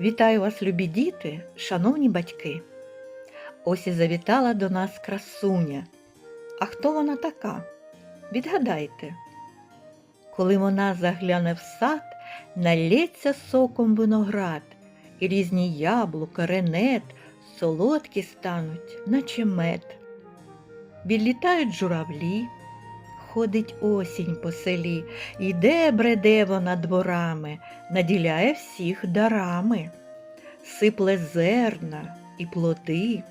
Вітаю вас, любі діти, шановні батьки. Ось і завітала до нас красуня. А хто вона така? Відгадайте. Коли вона загляне в сад, налється соком виноград, і різні яблука, ренет, солодкі стануть, наче мед. Відлітають журавлі, ходить осінь по селі, Іде бреде вона дворами, наділяє всіх дарами, сипле зерна і плоди,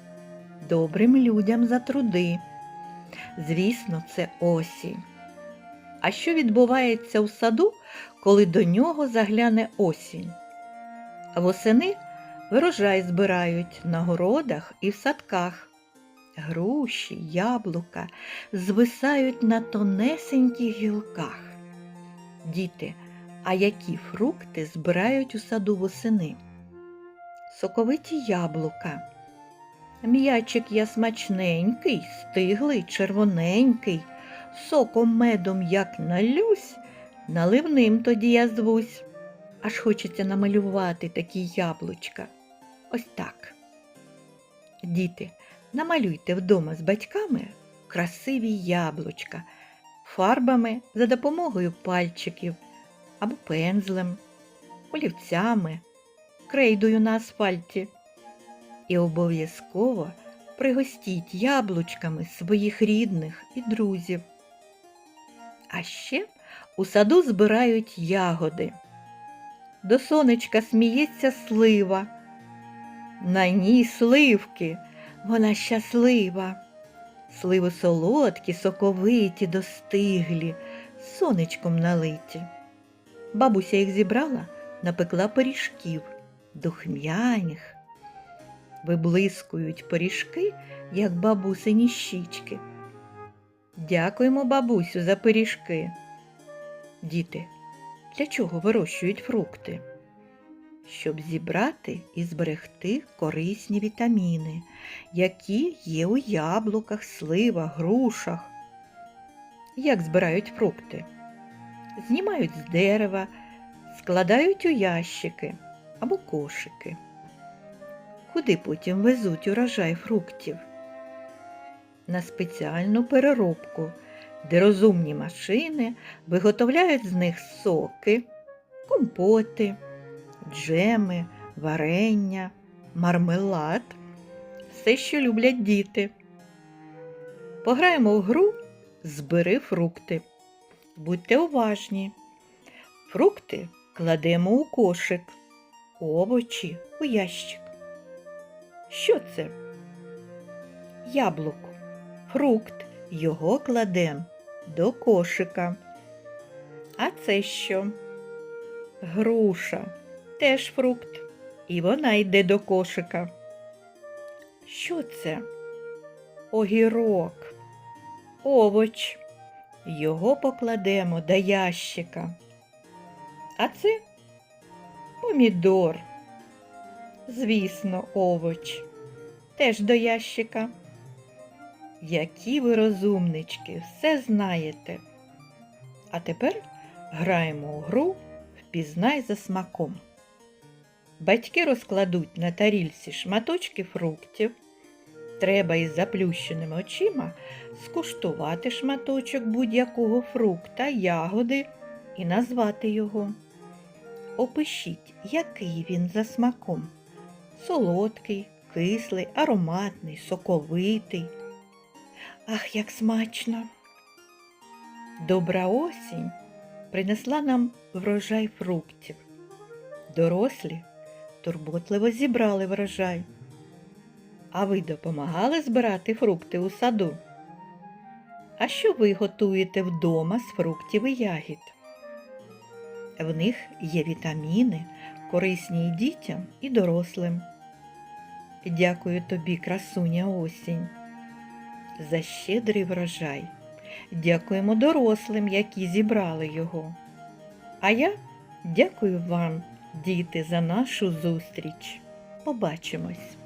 добрим людям за труди. Звісно, це осінь. А що відбувається у саду, коли до нього загляне осінь? Восени врожай збирають на городах і в садках. Груші, яблука звисають на тонесеньких гілках. Діти, а які фрукти збирають у саду восени? Соковиті яблука. М'ячик я смачненький, стиглий, червоненький, соком медом як налюсь, наливним тоді я звусь. Аж хочеться намалювати такі яблучка. Ось так. Діти, намалюйте вдома з батьками красиві яблучка фарбами за допомогою пальчиків або пензлем, олівцями, крейдою на асфальті. І обов'язково пригостіть яблучками своїх рідних і друзів. А ще у саду збирають ягоди. До сонечка сміється слива. На ній сливки, вона щаслива. Сливи солодкі, соковиті, достиглі, сонечком налиті. Бабуся їх зібрала, напекла пиріжків, духмяних. Виблискують пиріжки, як бабусині щічки. Дякуємо, бабусю, за пиріжки. Діти, для чого вирощують фрукти? Щоб зібрати і зберегти корисні вітаміни, які є у яблуках, сливах, грушах. Як збирають фрукти? Знімають з дерева, складають у ящики або кошики. Куди потім везуть урожай фруктів? На спеціальну переробку, де розумні машини виготовляють з них соки, компоти, джеми, варення, мармелад, все, що люблять діти. Пограємо в гру Збери фрукти. Будьте уважні. Фрукти кладемо у кошик, овочі у ящик. Що це? Яблуко. Фрукт. Його кладемо до кошика. А це що? Груша. Теж фрукт. І вона йде до кошика. Що це? Огірок. Овоч. Його покладемо до ящика. А це помідор. Звісно, овоч. Теж до ящика. Які ви розумнички, все знаєте. А тепер граємо у гру Впізнай за смаком. Батьки розкладуть на тарільці шматочки фруктів. Треба із заплющеними очима скуштувати шматочок будь-якого фрукта, ягоди і назвати його. Опишіть, який він за смаком. Солодкий, кислий, ароматний, соковитий. Ах, як смачно! Добра осінь принесла нам врожай фруктів. Дорослі турботливо зібрали врожай. А ви допомагали збирати фрукти у саду? А що ви готуєте вдома з фруктів і ягід? В них є вітаміни, корисні і дітям, і дорослим. Дякую тобі, красуня осінь, за щедрий врожай. Дякуємо дорослим, які зібрали його. А я дякую вам, діти, за нашу зустріч. Побачимось!